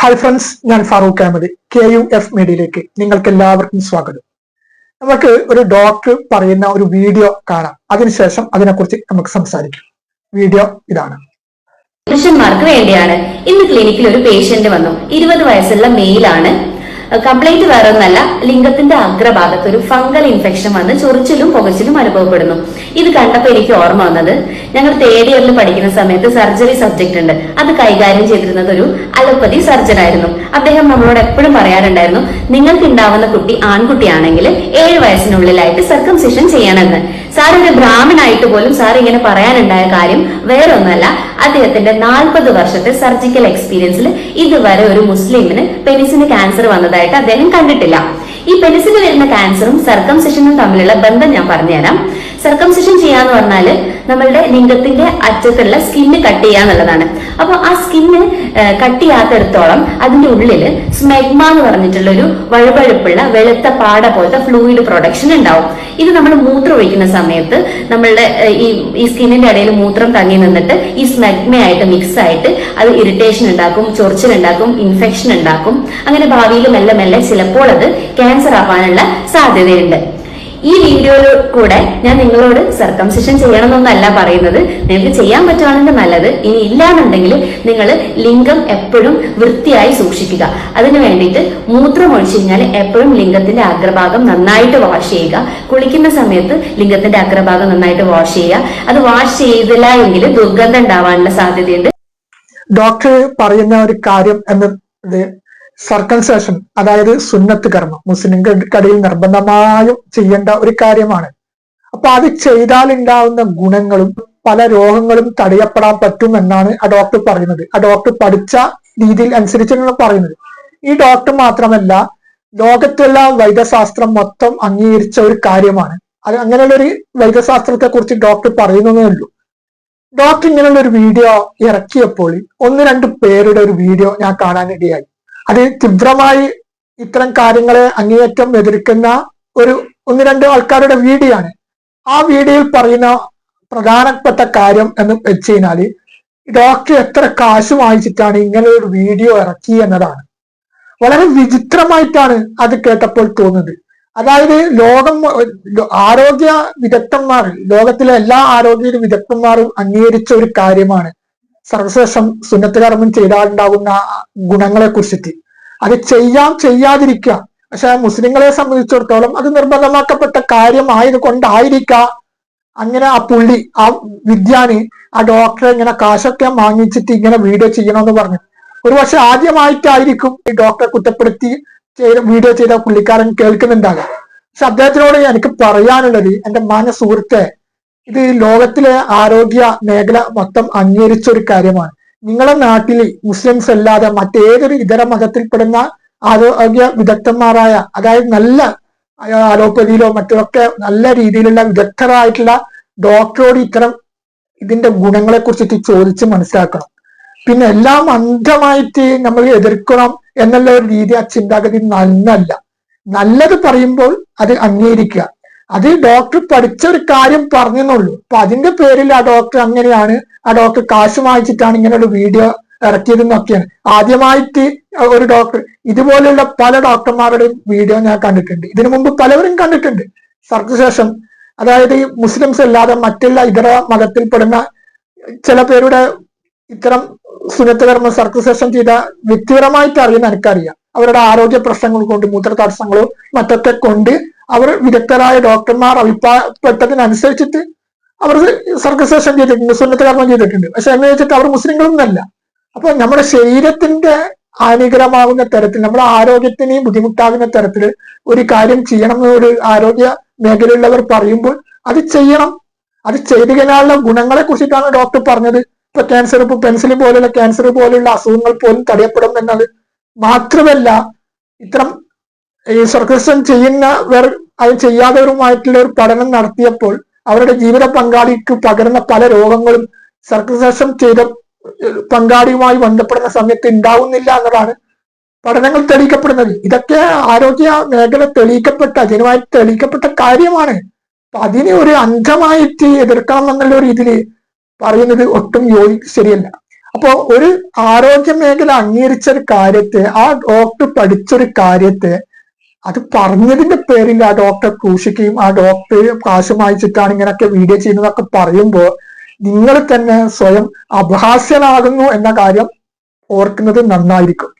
Hi friends ഞാൻ Farooq Ahammed K U F മീഡിയയിലേക്ക് നിങ്ങൾക്ക് എല്ലാവർക്കും സ്വാഗതം. നമുക്ക് ഒരു ഡോക്ടർ പറയുന്ന ഒരു വീഡിയോ കാണാം. അതിനുശേഷം അതിനെക്കുറിച്ച് നമുക്ക് സംസാരിക്കാം. വീഡിയോ ഇതാണ്. പുരുഷന്മാർക്ക് വേണ്ടിയാണ്. ഇന്ന് ക്ലിനിക്കിൽ ഒരു പേഷ്യന്റ് വന്നു. ഇരുപത് വയസ്സുള്ള മെയിലാണ് കംപ്ലൈന്റ് വേറെ ഒന്നല്ല ലിംഗത്തിന്റെ അഗ്രഭാഗത്ത് ഒരു ഫംഗൽ ഇൻഫെക്ഷൻ വന്ന് ചൊറിച്ചിലും പുകച്ചിലും അനുഭവപ്പെടുന്നു. ഇത് കണ്ടപ്പോൾ എനിക്ക് ഓർമ്മ വന്നത് ഞങ്ങൾ തേർഡ് ഇയറിൽ പഠിക്കുന്ന സമയത്ത് സർജറി സബ്ജക്ട് ഉണ്ട്. അത് കൈകാര്യം ചെയ്തിരുന്നത് ഒരു അലോപ്പതി സർജൻ ആയിരുന്നു അദ്ദേഹം നമ്മളോട് എപ്പോഴും പറയാറുണ്ടായിരുന്നു നിങ്ങൾക്ക് ഉണ്ടാവുന്ന കുട്ടി ആൺകുട്ടിയാണെങ്കിൽ ഏഴ് വയസ്സിനുള്ളിലായിട്ട് സർക്കംസിഷൻ ചെയ്യണമെന്ന്. സാർ ഒരു ബ്രാഹ്മണായിട്ട് പോലും സാർ ഇങ്ങനെ പറയാനുണ്ടായ കാര്യം വേറെ ഒന്നല്ല അദ്ദേഹത്തിന്റെ നാൽപ്പത് വർഷത്തെ സർജിക്കൽ എക്സ്പീരിയൻസിൽ ഇതുവരെ ഒരു മുസ്ലിമിന് പെനിസിന് ക്യാൻസർ വന്നതായിട്ട് അദ്ദേഹം കണ്ടിട്ടില്ല. ഈ പെനിസിന് വരുന്ന ക്യാൻസറും സർക്കംസിഷനും തമ്മിലുള്ള ബന്ധം ഞാൻ പറഞ്ഞുതരാം. സർക്കംസിഷൻ ചെയ്യാന്ന് പറഞ്ഞാൽ നമ്മളുടെ ലിംഗത്തിന്റെ അറ്റത്തുള്ള സ്കിന്ന് കട്ട് ചെയ്യാന്നുള്ളതാണ് അപ്പൊ ആ സ്കിന്ന് കട്ട് ചെയ്യാത്തടത്തോളം അതിന്റെ ഉള്ളിൽ സ്മെഗ്മ എന്ന് പറഞ്ഞിട്ടുള്ള ഒരു വഴുവഴുപ്പുള്ള വെളുത്ത പാട പോലത്തെ ഫ്ലൂയിഡ് പ്രൊഡക്ഷൻ ഉണ്ടാവും. ഇത് നമ്മൾ മൂത്രം ഒഴിക്കുന്ന സമയത്ത് നമ്മളുടെ ഈ ഈ സ്കിന്നിന്റെ ഇടയിൽ മൂത്രം തങ്ങി നിന്നിട്ട് ഈ സ്മെഗ്മയായിട്ട് മിക്സ് ആയിട്ട് അത് ഇറിറ്റേഷൻ ഉണ്ടാക്കും ചൊറിച്ചിൽ ഉണ്ടാക്കും ഇൻഫെക്ഷൻ ഉണ്ടാക്കും. അങ്ങനെ ഭാവിയിൽ മെല്ലെ മെല്ലെ ചിലപ്പോൾ അത് ക്യാൻസർ ആവാനുള്ള സാധ്യതയുണ്ട്. ഈ വീഡിയോയിൽ കൂടെ ഞാൻ നിങ്ങളോട് സർക്കംസിഷൻ ചെയ്യണമെന്നല്ല പറയുന്നത്. നിങ്ങൾക്ക് ചെയ്യാൻ പറ്റുവാണെങ്കിൽ നല്ലത്. ഇനി ഇല്ലാന്നുണ്ടെങ്കിൽ നിങ്ങൾ ലിംഗം എപ്പോഴും വൃത്തിയായി സൂക്ഷിക്കുക. അതിനു വേണ്ടിയിട്ട് മൂത്രം ഒഴിച്ചു കഴിഞ്ഞാൽ എപ്പോഴും ലിംഗത്തിന്റെ അഗ്രഭാഗം നന്നായിട്ട് വാഷ് ചെയ്യുക. കുളിക്കുന്ന സമയത്ത് ലിംഗത്തിന്റെ അഗ്രഭാഗം നന്നായിട്ട് വാഷ് ചെയ്യുക. അത് വാഷ് ചെയ്തില്ല എങ്കിൽ ദുർഗന്ധം ഉണ്ടാവാനുള്ള സാധ്യതയുണ്ട്. ഡോക്ടർ പറയുന്ന ഒരു കാര്യം എന്നത് സർക്കൻസേഷൻ അതായത് സുന്നത്ത് കർമ്മം മുസ്ലിംകടയിൽ നിർബന്ധമായും ചെയ്യേണ്ട ഒരു കാര്യമാണ്. അപ്പൊ അത് ചെയ്താൽ ഉണ്ടാവുന്ന ഗുണങ്ങളും പല രോഗങ്ങളും തടയപ്പെടാൻ പറ്റും എന്നാണ് ആ ഡോക്ടർ പറയുന്നത്. ആ ഡോക്ടർ പഠിച്ച രീതിയിൽ അനുസരിച്ചാണ് പറയുന്നത്. ഈ ഡോക്ടർ മാത്രമല്ല ലോകത്തുള്ള വൈദ്യശാസ്ത്രം മൊത്തം അംഗീകരിച്ച ഒരു കാര്യമാണ്. അത് അങ്ങനെയുള്ള ഒരു വൈദ്യശാസ്ത്രത്തെ കുറിച്ച് ഡോക്ടർ പറയുന്നതേ ഉള്ളൂ. ഡോക്ടർ ഇങ്ങനെയുള്ള ഒരു വീഡിയോ ഇറക്കിയപ്പോൾ ഒന്ന് രണ്ട് പേരുടെ ഒരു വീഡിയോ ഞാൻ കാണാനിടയായി. അത് തീവ്രമായി ഇത്തരം കാര്യങ്ങളെ അങ്ങേയറ്റം എതിർക്കുന്ന ഒരു ഒന്ന് രണ്ട് ആൾക്കാരുടെ വീഡിയോ ആണ് ആ വീഡിയോയിൽ പറയുന്ന പ്രധാനപ്പെട്ട കാര്യം എന്ന് വെച്ച് കഴിഞ്ഞാൽ ഡോക്ടർ എത്ര കാശ് വാങ്ങിച്ചിട്ടാണ് ഇങ്ങനെ ഒരു വീഡിയോ ഇറക്കി എന്നതാണ്. വളരെ വിചിത്രമായിട്ടാണ് അത് കേട്ടപ്പോൾ തോന്നുന്നത്. അതായത് ലോകം ആരോഗ്യ വിദഗ്ധന്മാർ ലോകത്തിലെ എല്ലാ ആരോഗ്യ വിദഗ്ധന്മാരും അംഗീകരിച്ച ഒരു കാര്യമാണ് സർവശേഷം സുന്നത്ത് കർമ്മം ചെയ്താലുണ്ടാകുന്ന ഗുണങ്ങളെ കുറിച്ചിട്ട് അത് ചെയ്യാം ചെയ്യാതിരിക്കുക പക്ഷെ മുസ്ലിങ്ങളെ സംബന്ധിച്ചിടത്തോളം അത് നിർബന്ധമാക്കപ്പെട്ട കാര്യമായത് കൊണ്ടായിരിക്കാം അങ്ങനെ ആ പുള്ളി ആ വിദ്യാനി ആ ഡോക്ടറെ ഇങ്ങനെ കാശൊക്കെ വാങ്ങിച്ചിട്ട് ഇങ്ങനെ വീഡിയോ ചെയ്യണമെന്ന് പറഞ്ഞു ഒരു പക്ഷെ ആദ്യമായിട്ടായിരിക്കും ഈ ഡോക്ടറെ കുറ്റപ്പെടുത്തി വീഡിയോ ചെയ്ത പുള്ളിക്കാരൻ കേൾക്കുന്നുണ്ടാകും പക്ഷെ അദ്ദേഹത്തിനോട് എനിക്ക് പറയാനുള്ളത് എന്റെ മാന്യ സുഹൃത്തെ ഇത് ലോകത്തിലെ ആരോഗ്യ മേഖല മൊത്തം അംഗീകരിച്ച ഒരു കാര്യമാണ്. നിങ്ങളുടെ നാട്ടിൽ മുസ്ലിംസ് അല്ലാതെ മറ്റേതൊരു ഇതര മതത്തിൽപ്പെടുന്ന ആരോഗ്യ വിദഗ്ധന്മാരായ അതായത് നല്ല അലോപ്പതിയിലോ മറ്റൊക്കെ നല്ല രീതിയിലുള്ള വിദഗ്ധരായിട്ടുള്ള ഡോക്ടറോട് ഇത്തരം ഇതിന്റെ ഗുണങ്ങളെ കുറിച്ചിട്ട് ചോദിച്ച് മനസ്സിലാക്കണം. പിന്നെ എല്ലാം അന്ധമായിട്ട് നമ്മൾ എതിർക്കണം എന്നുള്ള ഒരു രീതി ആ ചിന്താഗതി നന്നല്ല നല്ലത് പറയുമ്പോൾ അത് അംഗീകരിക്കുക. അത് ഡോക്ടർ പഠിച്ച ഒരു കാര്യം പറഞ്ഞെന്നുള്ളൂ. അപ്പൊ അതിന്റെ പേരിൽ ആ ഡോക്ടർ അങ്ങനെയാണ്. ആ ഡോക്ടർ കാശ് വാങ്ങിച്ചിട്ടാണ് ഇങ്ങനെ ഒരു വീഡിയോ ഇറക്കിയതെന്നൊക്കെയാണ് ആദ്യമായിട്ട് ഒരു ഡോക്ടർ ഇതുപോലെയുള്ള പല ഡോക്ടർമാരുടെയും വീഡിയോ ഞാൻ കണ്ടിട്ടുണ്ട്. ഇതിനു മുമ്പ് പലവരും കണ്ടിട്ടുണ്ട്. സർക്കുശേഷം അതായത് ഈ മുസ്ലിംസ് അല്ലാതെ മറ്റുള്ള ഇതര മതത്തിൽപ്പെടുന്ന ചില പേരുടെ ഇത്തരം സുനത്തകർമ്മ കർമ്മ സർക്കുശേഷം ചെയ്ത വ്യക്തിപരമായിട്ട് അറിയുന്ന എനിക്കറിയാം. അവരുടെ ആരോഗ്യ പ്രശ്നങ്ങൾ കൊണ്ട് മൂത്ര തടസ്സങ്ങളോ മറ്റൊക്കെ കൊണ്ട് അവർ വിദഗ്ധരായ ഡോക്ടർമാർ അഭിപ്രായപ്പെട്ടതിനനുസരിച്ചിട്ട് അവർ സർക്കസേഷൻ ചെയ്തിട്ടുണ്ട് സുന്നത്ത് കർമ്മം ചെയ്തിട്ടുണ്ട്. പക്ഷെ എന്ന് വെച്ചിട്ട് അവർ മുസ്ലിങ്ങളൊന്നല്ല. അപ്പൊ നമ്മുടെ ശരീരത്തിന്റെ ഹാനികരമാകുന്ന തരത്തിൽ നമ്മുടെ ആരോഗ്യത്തിനെയും ബുദ്ധിമുട്ടാകുന്ന തരത്തിൽ ഒരു കാര്യം ചെയ്യണം ഒരു ആരോഗ്യ മേഖലയിലുള്ളവർ പറയുമ്പോൾ അത് ചെയ്യണം. അത് ചെയ്തു കഴിഞ്ഞാലുള്ള ഗുണങ്ങളെ കുറിച്ചിട്ടാണ് ഡോക്ടർ പറഞ്ഞത്. ഇപ്പൊ ക്യാൻസർ ഇപ്പൊ പെൻസിൽ പോലുള്ള ക്യാൻസർ പോലുള്ള അസുഖങ്ങൾ പോലും തടയപ്പെടും എന്നത് മാത്രമല്ല ഇത്തരം ഈ സർക്കസം ചെയ്യുന്നവർ അത് ചെയ്യാത്തവരുമായിട്ടുള്ള ഒരു പഠനം നടത്തിയപ്പോൾ അവരുടെ ജീവിത പങ്കാളിക്ക് പകരുന്ന പല രോഗങ്ങളും സർക്കസേഷൻ ചെയ്ത പങ്കാളിയുമായി ബന്ധപ്പെടുന്ന സമയത്ത് ഉണ്ടാവുന്നില്ല എന്നതാണ് പഠനങ്ങൾ തെളിയിക്കപ്പെടുന്നത്. ഇതൊക്കെ ആരോഗ്യ മേഖല തെളിയിക്കപ്പെട്ട ജനമായി തെളിയിക്കപ്പെട്ട കാര്യമാണ്. അപ്പൊ അതിനെ ഒരു അന്ധമായിട്ട് എതിർക്കണം എന്നുള്ള ഒരു ഇതിൽ പറയുന്നത് ഒട്ടും യോജി ശരിയല്ല. അപ്പോ ഒരു ആരോഗ്യ മേഖല അംഗീകരിച്ച ഒരു കാര്യത്തെ ആ ഡോക്ടർ പഠിച്ചൊരു കാര്യത്തെ അത് പറഞ്ഞതിന്റെ പേരിൽ ആ ഡോക്ടറെ ക്രൂശിക്കുകയും ആ ഡോക്ടർ കാശ് വായിച്ചിട്ടാണ് ഇങ്ങനെയൊക്കെ വീഡിയോ ചെയ്യുന്നതൊക്കെ പറയുമ്പോൾ നിങ്ങൾ തന്നെ സ്വയം അപഹാസ്യനാകുന്നു എന്ന കാര്യം ഓർക്കുന്നത് നന്നായിരിക്കും.